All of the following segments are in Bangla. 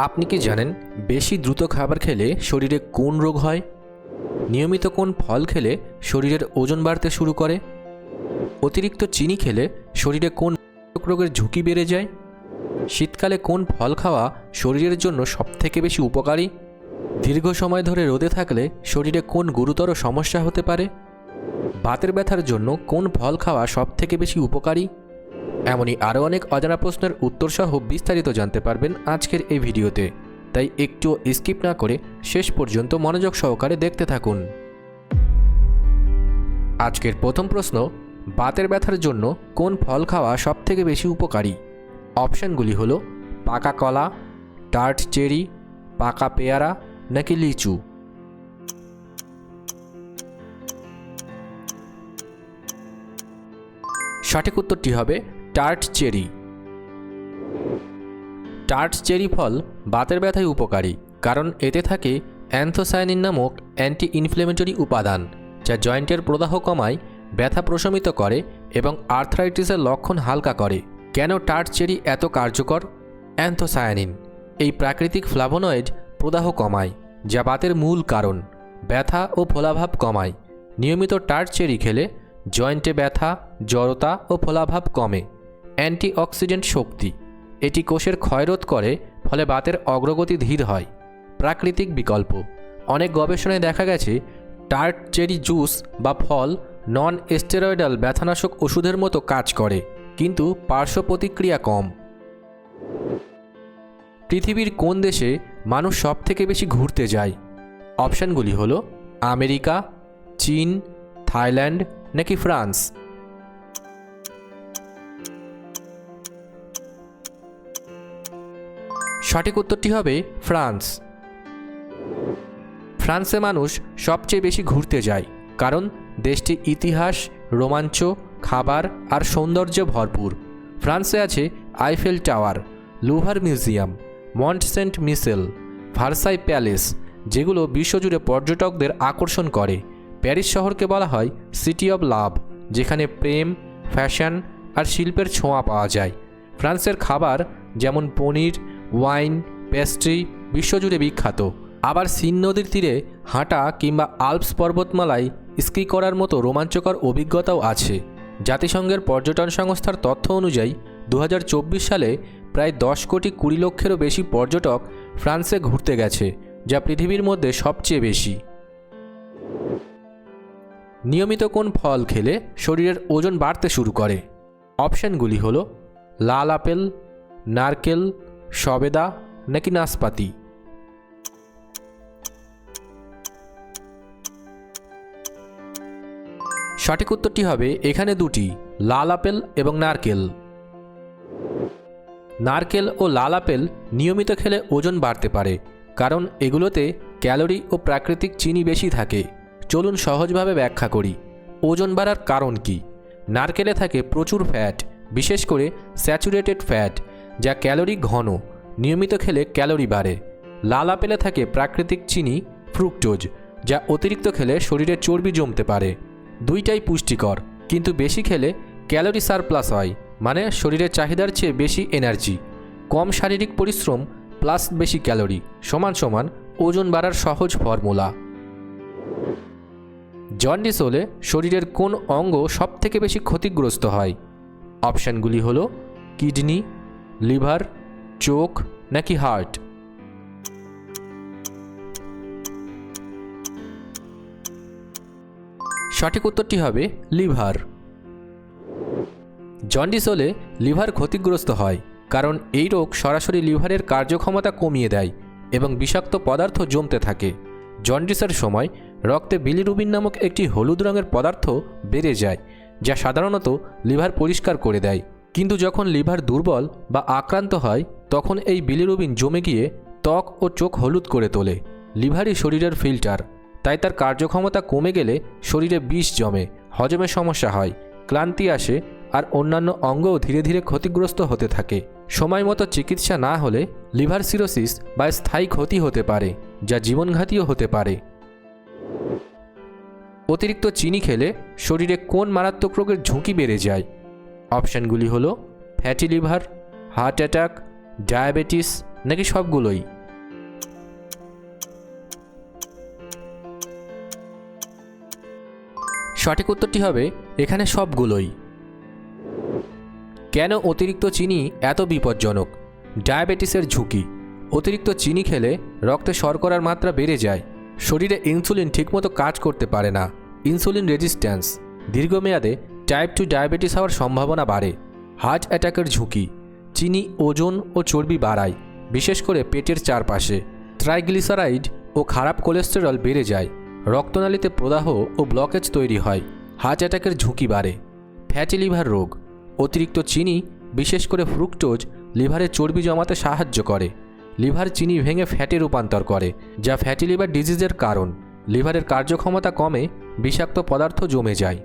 আপনি কি জানেন বেশি দ্রুত খাবার খেলে শরীরে কোন রোগ হয়? নিয়মিত কোন ফল খেলে শরীরের ওজন বাড়তে শুরু করে? অতিরিক্ত চিনি খেলে শরীরে কোন রোগের ঝুঁকি বেড়ে যায়? শীতকালে কোন ফল খাওয়া শরীরের জন্য সবথেকে বেশি উপকারী? দীর্ঘ সময় ধরে রোদে থাকলে শরীরে কোন গুরুতর সমস্যা হতে পারে? বাতের ব্যথার জন্য কোন ফল খাওয়া সবথেকে বেশি উপকারী? এমনই আরও অনেক অজানা প্রশ্নের উত্তরসহ বিস্তারিত জানতে পারবেন আজকের এই ভিডিওতে। তাই একটুও স্কিপ না করে শেষ পর্যন্ত মনোযোগ সহকারে দেখতে থাকুন। আজকের প্রথম প্রশ্ন, বাতের ব্যথার জন্য কোন ফল খাওয়া সবথেকে বেশি উপকারী? অপশানগুলি হলো, পাকা কলা টার্ট চেরি, পাকা পেয়ারা নাকি লিচু? সঠিক উত্তরটি হবে টার্ট চেরি। টার্ট চেরি ফল বাতের ব্যথায় উপকারী, কারণ এতে থাকে অ্যান্থোসায়ানিন নামক অ্যান্টি ইনফ্লেমেটরি উপাদান, যা জয়েন্টের প্রদাহ কমায়, ব্যথা প্রশমিত করে এবং আর্থ্রাইটিসের লক্ষণ হালকা করে। কেন টার্ট চেরি এত কার্যকর? অ্যান্থোসায়ানিন এই প্রাকৃতিক ফ্লাভোনয়েড প্রদাহ কমায়, যা বাতের মূল কারণ, ব্যথা ও ফোলাভাব কমায়। নিয়মিত টার্ট চেরি খেলে জয়েন্টে ব্যথা, জড়তা ও ফোলাভাব কমে। অ্যান্টিঅক্সিডেন্ট শক্তি। এটি কোষের ক্ষয়রোধ করে, ফলে বাতের অগ্রগতি ধীর হয়। প্রাকৃতিক বিকল্প। অনেক গবেষণায় দেখা গেছে, টার্ট চেরি জুস বা ফল নন স্টেরয়েডাল ব্যথানাশক ওষুধের মতো কাজ করে, কিন্তু পার্শ্ব প্রতিক্রিয়া কম। পৃথিবীর কোন দেশে মানুষ সবথেকে বেশি ঘুরতে যায়? অপশানগুলি হলো আমেরিকা, চীন, থাইল্যান্ড নাকি ফ্রান্স? সঠিক উত্তরটি হবে ফ্রান্স। ফ্রান্সে মানুষ সবচেয়ে বেশি ঘুরতে যায়, কারণ দেশটি ইতিহাস, রোমাঞ্চ, খাবার আর সৌন্দর্য ভরপুর। ফ্রান্সে আছে Eiffel Tower Louvre Museum, Mont Saint Michel, Versailles Palace, যেগুলো বিশ্বজুড়ে পর্যটকদের আকর্ষণ করে। প্যারিস শহরকে বলা হয় সিটি অব লাভ, যেখানে প্রেম, ফ্যাশন আর শিল্পের ছোঁয়া পাওয়া যায়। ফ্রান্সের খাবার যেমন পনির ওয়াইন, পেস্ট্রি, বিশ্বজুড়ে বিখ্যাত। আবার সিন নদীর তীরে হাঁটা কিংবা আলপস পর্বতমালায় স্কি করার মতো রোমাঞ্চকর অভিজ্ঞতাও আছে। জাতিসংঘের পর্যটন সংস্থার তথ্য অনুযায়ী দু হাজার চব্বিশ সালে প্রায় দশ কোটি কুড়ি লক্ষেরও বেশি পর্যটক ফ্রান্সে ঘুরতে গেছে, যা পৃথিবীর মধ্যে সবচেয়ে বেশি। নিয়মিত কোন ফল খেলে শরীরের ওজন বাড়তে শুরু করে? অপশানগুলি হল, লাল আপেল, নারকেল সবেদা নাকি নাশপাতি সঠিক উত্তরটি হবে এখানে দুটি, লাল আপেল এবং নারকেল। নারকেল ও লাল আপেল নিয়মিত খেলে ওজন বাড়তে পারে, কারণ এগুলোতে ক্যালোরি ও প্রাকৃতিক চিনি বেশি থাকে। চলুন সহজভাবে ব্যাখ্যা করি, ওজন বাড়ার কারণ কি? নারকেলে থাকে প্রচুর ফ্যাট, বিশেষ করে স্যাচুরেটেড ফ্যাট। যা ক্যালোরি ঘন, নিয়মিত খেলে ক্যালোরি বাড়ে। লাল আপেলে থাকে প্রাকৃতিক চিনি, ফ্রুক্টোজ, যা অতিরিক্ত খেলে শরীরে চর্বি জমতে পারে। দুইটাই পুষ্টিকর, কিন্তু বেশি খেলে ক্যালোরি সারপ্লাস হয় মানে শরীরের চাহিদার চেয়ে বেশি এনার্জি। কম শারীরিক পরিশ্রম প্লাস বেশি ক্যালোরি, সমান সমান ওজন বাড়ার সহজ ফর্মুলা। জন্ডিস হলে শরীরের কোন অঙ্গ সবথেকে বেশি ক্ষতিগ্রস্ত হয়? অপশানগুলি হলো কিডনি লিভার, চোখ নাকি হার্ট? সঠিক উত্তরটি হবে লিভার। জন্ডিস হলে লিভার ক্ষতিগ্রস্ত হয়, কারণ এই রোগ সরাসরি লিভারের কার্যক্ষমতা কমিয়ে দেয় এবং বিষাক্ত পদার্থ জমতে থাকে। জন্ডিসের সময় রক্তে বিলিরুবিন নামক একটি হলুদ রঙের পদার্থ বেড়ে যায়, যা সাধারণত লিভার পরিষ্কার করে দেয়। কিন্তু যখন লিভার দুর্বল বা আক্রান্ত হয়, তখন এই বিলিরুবিন জমে গিয়ে ত্বক ও চোখ হলুদ করে তোলে, লিভারই শরীরের ফিল্টার। তাই তার কার্যক্ষমতা কমে গেলে শরীরে বিষ জমে, হজমে সমস্যা হয়, ক্লান্তি আসে আর অন্যান্য অঙ্গও ধীরে ধীরে ক্ষতিগ্রস্ত হতে থাকে। সময় মতো চিকিৎসা না হলে লিভার সিরোসিস বা স্থায়ী ক্ষতি হতে পারে, যা জীবনঘাতীও হতে পারে। অতিরিক্ত চিনি খেলে শরীরে কোন মারাত্মক রোগের ঝুঁকি বেড়ে যায়? অপশানগুলি হলো fatty liver, heart attack, diabetes নাকি সবগুলোই? সঠিক উত্তরটি হবে এখানে সবগুলোই। কেন অতিরিক্ত চিনি এত বিপজ্জনক? ডায়াবেটিসের ঝুঁকি। অতিরিক্ত চিনি খেলে রক্তে শর্করার মাত্রা বেড়ে যায়। শরীরে ইনসুলিন ঠিকমতো কাজ করতে পারে না। Insulin resistance. দীর্ঘমেয়াদে টাইপ টু ডায়াবেটিস হওয়ার সম্ভাবনা বাড়ে হার্ট অ্যাটাকের ঝুঁকি, চিনি, ওজন ও চর্বি বাড়ায়, বিশেষ করে পেটের চারপাশে। ট্রাইগ্লিসারাইড ও খারাপ কোলেস্টেরল বেড়ে যায়, রক্তনালীতে প্রদাহ ও ব্লকেজ তৈরি হয় হার্ট অ্যাটাকের ঝুঁকি বাড়ে। ফ্যাটি লিভার রোগ, অতিরিক্ত চিনি, বিশেষ করে ফ্রুক্টোজ লিভারে চর্বি জমাতে সাহায্য করে। লিভার চিনি ভেঙে ফ্যাটে রূপান্তর করে, যা ফ্যাটি লিভার ডিজিজের কারণ। লিভারের কার্যক্ষমতা কমে, বিষাক্ত পদার্থ জমে যায়।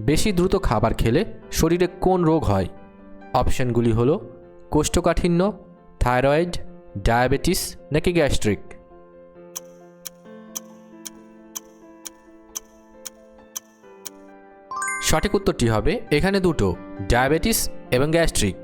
বেশি দ্রুত খাবার খেলে শরীরে কোন রোগ হয়? অপশানগুলি হল কোষ্ঠকাঠিন্য, থাইরয়েড, ডায়াবেটিস নাকি গ্যাস্ট্রিক? সঠিক উত্তরটি হবে এখানে দুটো, ডায়াবেটিস এবং গ্যাস্ট্রিক।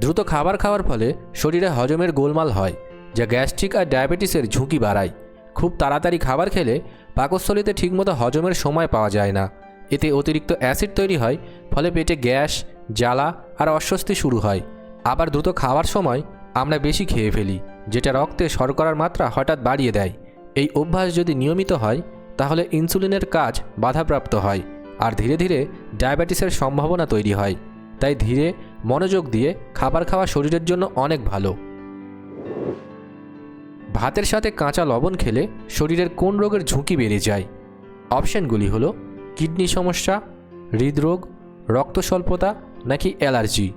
দ্রুত খাবার খাওয়ার ফলে শরীরে হজমের গোলমাল হয়, যা গ্যাস্ট্রিক আর ডায়াবেটিসের ঝুঁকি বাড়ায়। খুব তাড়াতাড়ি খাবার খেলে পাকস্থলীতে ঠিকমতো হজমের সময় পাওয়া যায় না। এতে অতিরিক্ত অ্যাসিড তৈরি হয়, ফলে পেটে গ্যাস, জ্বালা আর অস্বস্তি শুরু হয়। আবার দ্রুত খাওয়ার সময় আমরা বেশি খেয়ে ফেলি, যেটা রক্তে শর্করার মাত্রা হঠাৎ বাড়িয়ে দেয়। এই অভ্যাস যদি নিয়মিত হয়, তাহলে ইনসুলিনের কাজ বাধাপ্রাপ্ত হয় আর ধীরে ধীরে ডায়াবেটিসের সম্ভাবনা তৈরি হয়। তাই ধীরে মনোযোগ দিয়ে খাবার খাওয়া শরীরের জন্য অনেক ভালো। ভাতের সাথে কাঁচা লবণ খেলে শরীরের কোন রোগের ঝুঁকি বেড়ে যায়? অপশানগুলি হলো কিডনি সমস্যা, হৃদরোগ রক্ত স্বল্পতা নাকি অ্যালার্জি?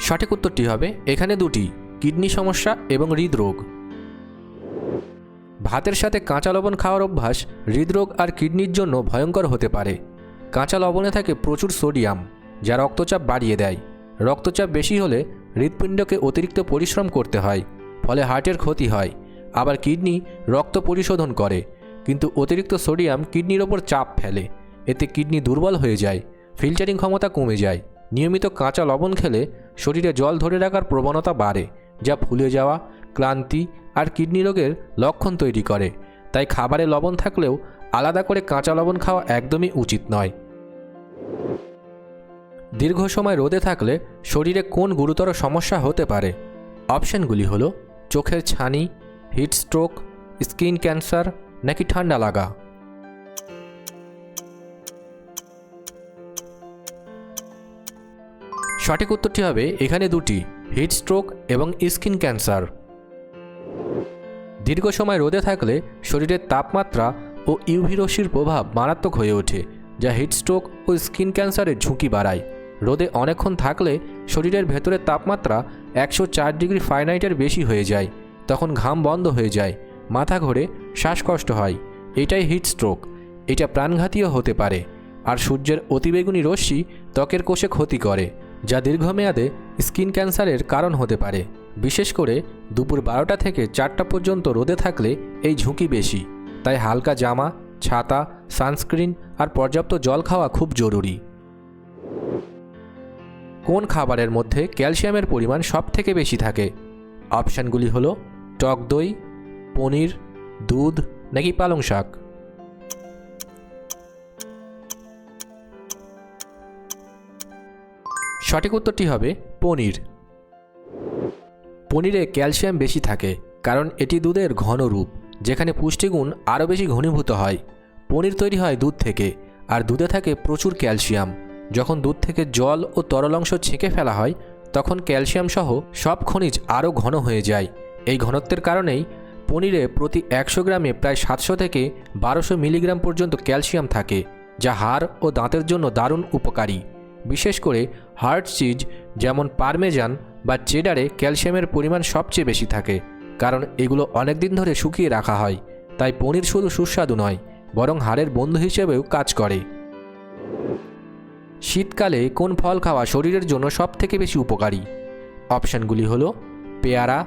সঠিক উত্তরটি হবে এখানে দুটি, কিডনি সমস্যা এবং হৃদরোগ। ভাতের সাথে কাঁচা লবণ খাওয়ার অভ্যাস হৃদরোগ আর কিডনির জন্য ভয়ঙ্কর হতে পারে। কাঁচা লবণে থাকে প্রচুর সোডিয়াম। যা রক্তচাপ বাড়িয়ে দেয়। রক্তচাপ বেশি হলে হৃৎপিণ্ডকে অতিরিক্ত পরিশ্রম করতে হয়, ফলে হার্টের ক্ষতি হয়। আবার কিডনি রক্ত পরিশোধন করে, কিন্তু অতিরিক্ত সোডিয়াম কিডনির ওপর চাপ ফেলে। এতে কিডনি দুর্বল হয়ে যায়, ফিল্টারিং ক্ষমতা কমে যায়। নিয়মিত কাঁচা লবণ খেলে শরীরে জল ধরে রাখার প্রবণতা বাড়ে, যা ফুলে যাওয়া, ক্লান্তি আর কিডনি রোগের লক্ষণ তৈরি করে। তাই খাবারে লবণ থাকলেও আলাদা করে কাঁচা লবণ খাওয়া একদমই উচিত নয়। দীর্ঘ সময় রোদে থাকলে শরীরে কোন গুরুতর সমস্যা হতে পারে? অপশানগুলি হলো, চোখের ছানি, হিট স্ট্রোক, স্কিন ক্যান্সার নাকি ঠান্ডা লাগা? সঠিক উত্তরটি হবে এখানে দুটি, হিট স্ট্রোক এবং স্কিন ক্যান্সার। দীর্ঘ সময় রোদে থাকলে শরীরের তাপমাত্রা ও ইউভি রশ্মির প্রভাব মারাত্মক হয়ে ওঠে, যা হিটস্ট্রোক ও স্কিন ক্যান্সারের ঝুঁকি বাড়ায়। রোদে অনেকক্ষণ থাকলে শরীরের ভেতরের তাপমাত্রা একশো চার ডিগ্রি ফাইনাইটের বেশি হয়ে যায়। তখন ঘাম বন্ধ হয়ে যায়, মাথা ঘোরে শ্বাসকষ্ট হয়। এটাই হিট স্ট্রোক। এটা প্রাণঘাতীয় হতে পারে। আর সূর্যের অতিবেগুনি রশ্মি ত্বকের কোষে ক্ষতি করে, যা দীর্ঘমেয়াদে স্কিন ক্যান্সারের কারণ হতে পারে। বিশেষ করে দুপুর বারোটা থেকে চারটা পর্যন্ত রোদে থাকলে এই ঝুঁকি বেশি। তাই হালকা জামা, ছাতা, সানস্ক্রিন আর পর্যাপ্ত জল খাওয়া খুব জরুরি। কোন খাবারের মধ্যে ক্যালসিয়ামের পরিমাণ সব থেকে বেশি থাকে? অপশানগুলি হলো টক দই, পনির, দুধ নাকি পালং শাক? সঠিক উত্তরটি হবে পনির। পনিরে ক্যালসিয়াম বেশি থাকে কারণ এটি দুধের ঘন রূপ, যেখানে পুষ্টিগুণ আরও বেশি ঘনীভূত হয়। পনির তৈরি হয় দুধ থেকে, আর দুধে থাকে প্রচুর ক্যালসিয়াম। যখন দুধ থেকে জল ও তরল অংশ ছেঁকে ফেলা হয়, তখন ক্যালসিয়াম সহ সব খনিজ আরও ঘন হয়ে যায়। এই ঘনত্বের কারণেই পনিরে প্রতি একশো গ্রামে প্রায় সাতশো থেকে বারোশো মিলিগ্রাম পর্যন্ত ক্যালসিয়াম থাকে, যা হাড় ও দাঁতের জন্য দারুণ উপকারী। বিশেষ করে হার্ড চিজ যেমন পারমেজান বা চেডারে ক্যালসিয়ামের পরিমাণ সবচেয়ে বেশি থাকে, কারণ এগুলো অনেক দিন ধরে শুকিয়ে রাখা হয়, তাই পনির শুধু সুস্বাদু নয়, বরং হাড়ের বন্ধু হিসেবেও কাজ করে। শীতকালে কোন ফল খাওয়া শরীরের জন্য সবথেকে বেশি উপকারী? অপশানগুলি হলো পেয়ারা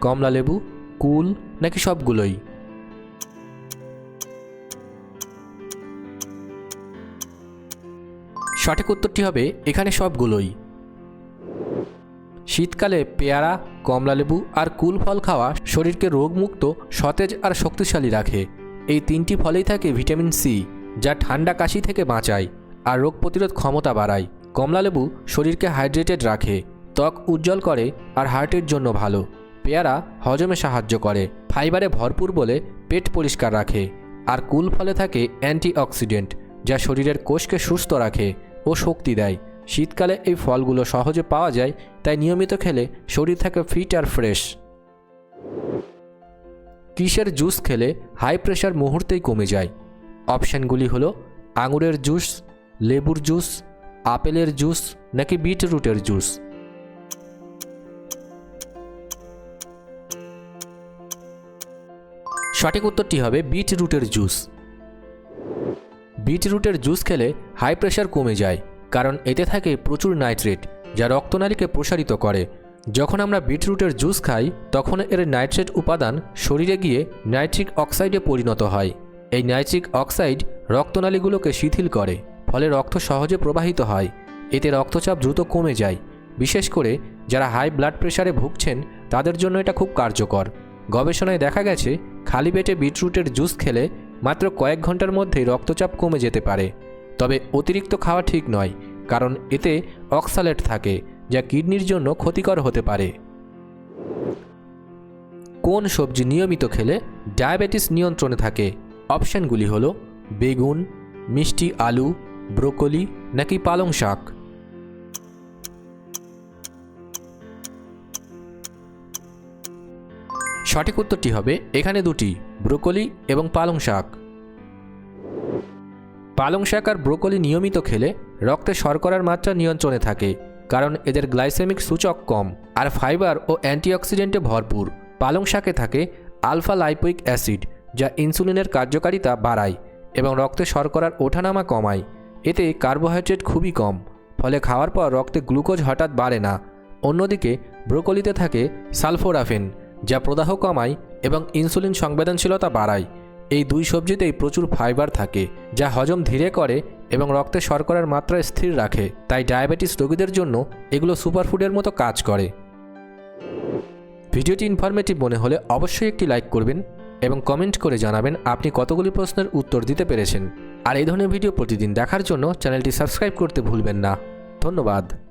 কমলালেবু কুল নাকি সবগুলোই? সঠিক উত্তরটি হবে এখানে সবগুলোই। শীতকালে পেয়ারা কমলালেবু আর কুল ফল খাওয়া শরীরকে রোগমুক্ত, সতেজ আর শক্তিশালী রাখে। এই তিনটি ফলেই থাকে ভিটামিন সি, যা ঠান্ডা কাশি থেকে বাঁচায়। আর রোগ প্রতিরোধ ক্ষমতা বাড়ায়। কমলালেবু শরীরকে হাইড্রেটেড রাখে, ত্বক উজ্জ্বল করে আর হার্টের জন্য ভালো। পেয়ারা হজমে সাহায্য করে, ফাইবারে ভরপুর বলে পেট পরিষ্কার রাখে। আর কুল ফলে থাকে অ্যান্টিঅক্সিডেন্ট, যা শরীরের কোষকে সুস্থ রাখে ও শক্তি দেয়। শীতকালে এই ফলগুলো সহজে পাওয়া যায়, তাই নিয়মিত খেলে শরীর থাকে ফিট আর ফ্রেশ। কিসের জুস খেলে হাই প্রেশার মুহূর্তেই কমে যায়? অপশানগুলি হলো আঙুরের জুস লেবুর জুস, আপেলের জুস নাকি বিটরুটের জুস? সঠিক উত্তরটি হবে বিটরুটের জুস। বিটরুটের জুস খেলে হাই প্রেশার কমে যায়, কারণ এতে থাকে প্রচুর নাইট্রেট, যা রক্তনালীকে প্রসারিত করে। যখন আমরা বিটরুটের জুস খাই, তখন এর নাইট্রেট উপাদান শরীরে গিয়ে নাইট্রিক অক্সাইডে পরিণত হয়। এই নাইট্রিক অক্সাইড রক্তনালীগুলোকে শিথিল করে। ফলে রক্ত সহজে প্রবাহিত হয়। এতে রক্তচাপ দ্রুত কমে যায়। বিশেষ করে যারা হাই ব্লাড প্রেশারে ভুগছেন, তাদের জন্য এটা খুব কার্যকর। গবেষণায় দেখা গেছে, খালি পেটে বিটরুটের জুস খেলে মাত্র কয়েক ঘণ্টার মধ্যেই রক্তচাপ কমে যেতে পারে। তবে অতিরিক্ত খাওয়া ঠিক নয়, কারণ এতে অক্সালেট থাকে, যা কিডনির জন্য ক্ষতিকর হতে পারে। কোন সবজি নিয়মিত খেলে ডায়াবেটিস নিয়ন্ত্রণে থাকে? অপশানগুলি হলো, বেগুন, মিষ্টি আলু ব্রোকলি নাকি পালং শাক? সঠিক উত্তরটি হবে এখানে দুটি, ব্রোকলি এবং পালং শাক। পালং শাক আর ব্রোকলি নিয়মিত খেলে রক্তে শর্করার মাত্রা নিয়ন্ত্রণে থাকে, কারণ এদের গ্লাইসেমিক সূচক কম আর ফাইবার ও অ্যান্টিঅক্সিডেন্টে ভরপুর। পালং শাকে থাকে আলফা লাইপোইক অ্যাসিড, যা ইনসুলিনের কার্যকারিতা বাড়ায় এবং রক্তে শর্করার ওঠানামা কমায়। এতে কার্বোহাইড্রেট খুবই কম, ফলে খাওয়ার পর রক্তে গ্লুকোজ হঠাৎ বাড়ে না। অন্যদিকে, ব্রোকলিতে থাকে সালফোরাফিন, যা প্রদাহ কমায় এবং ইনসুলিন সংবেদনশীলতা বাড়ায়। এই দুই সবজিতেই প্রচুর ফাইবার থাকে, যা হজম ধীরে করে এবং রক্তে শর্করার মাত্রা স্থির রাখে। তাই ডায়াবেটিস রোগীদের জন্য এগুলো সুপারফুডের মতো কাজ করে। ভিডিওটি ইনফরমেটিভ মনে হলে অবশ্যই একটি লাইক করবেন। এবং কমেন্ট করে জানাবেন আপনি কতগুলি প্রশ্নের উত্তর দিতে পেরেছেন। আর এই ধরনের ভিডিও প্রতিদিন দেখার জন্য চ্যানেলটি সাবস্ক্রাইব করতে ভুলবেন না। ধন্যবাদ।